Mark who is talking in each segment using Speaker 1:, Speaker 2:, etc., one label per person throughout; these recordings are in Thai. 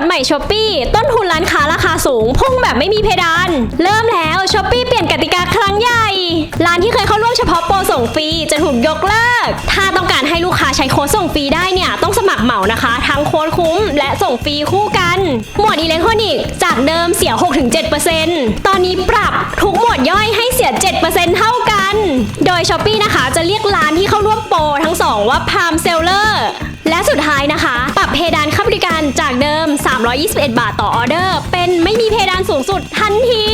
Speaker 1: ฎใหม่ช้อปปี้ต้นทุนร้านค้าราคาสูง พุ่งแบบไม่มีเพดาน เริ่มแล้วช้อปปี้เปลี่ยนกติกาครั้งใหญ่ ร้านที่เคยเข้าร่วมเฉพาะโปรส่งฟรีจะถูกยกเลิก ถ้าต้องการให้ลูกค้าใช้โค้ดส่งฟรีได้เนี่ย ต้องสมัครเหมานะคะ ทั้งโค้ดคุ้ม และส่งฟรีคู่กัน หมวดอิเล็กทรอนิกส์จากเดิมเสีย 6-7%ตอนนี้ปรับทุกหมวดย่อยให้เสีย 7%เท่ากัน โดยช้อปปี้นะคะจะเรียกร้านที่เข้าร่วมโปรทั้งสองว่าพามเซลเลอร์ 321 บาทต่อออเดอร์ เป็นไม่มีเพดานสูงสุดทันที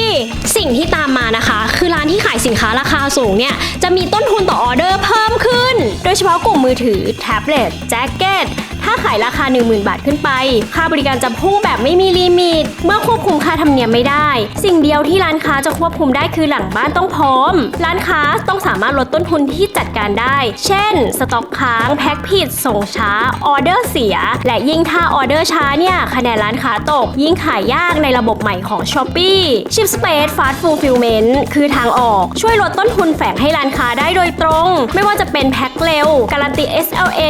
Speaker 1: สิ่งที่ตามมานะคะ คือร้านที่ขายสินค้าราคาสูงเนี่ยจะมีต้นทุนต่อออเดอร์เพิ่มขึ้น โดยเฉพาะกลุ่มมือถือแท็บเล็ตแจ็คเก็ต ถ้าขายราคา 10,000 บาทขึ้นไป ค่าบริการจะพุ่งแบบไม่มีลิมิต เมื่อควบคุมค่าธรรมเนียมไม่ได้ สิ่งเดียวที่ร้านค้าจะควบคุมได้คือหลังบ้านต้องพร้อม ร้านค้าต้องสามารถลดต้นทุนที่จัดการได้ เช่น สต็อกค้าง แพ็คผิด ส่งช้า ออเดอร์เสีย และยิ่งถ้าออเดอร์ช้าเนี่ย คะแนนร้านค้าตก ยิ่งขายยากในระบบใหม่ของ s h อ p e e Ship Space Fast Fulfillment คือทางออก ช่วยลดต้นทุนแฝงให้ร้านค้าได้โดยตรง ไม่ว่าจะเป็นแพ็คเร็ว การันตี SLA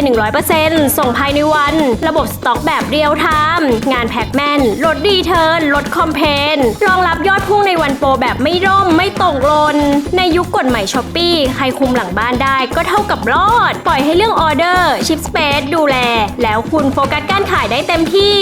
Speaker 1: 100%ส่งภายในวัน ระบบสต็อกแบบเรียลไทม์งานแพ็คแม่นลดดีเทิร์นลดคอมเพนรองรับยอดพุ่งในวันโปรแบบไม่ร่มไม่ตกหลน ในยุคกฎใหม่ช้อปปี้ใครคุมหลังบ้านได้ก็เท่ากับรอด ปล่อยให้เรื่องออเดอร์ ชิปสเปซดูแล แล้วคุณโฟกัสการขายได้เต็มที่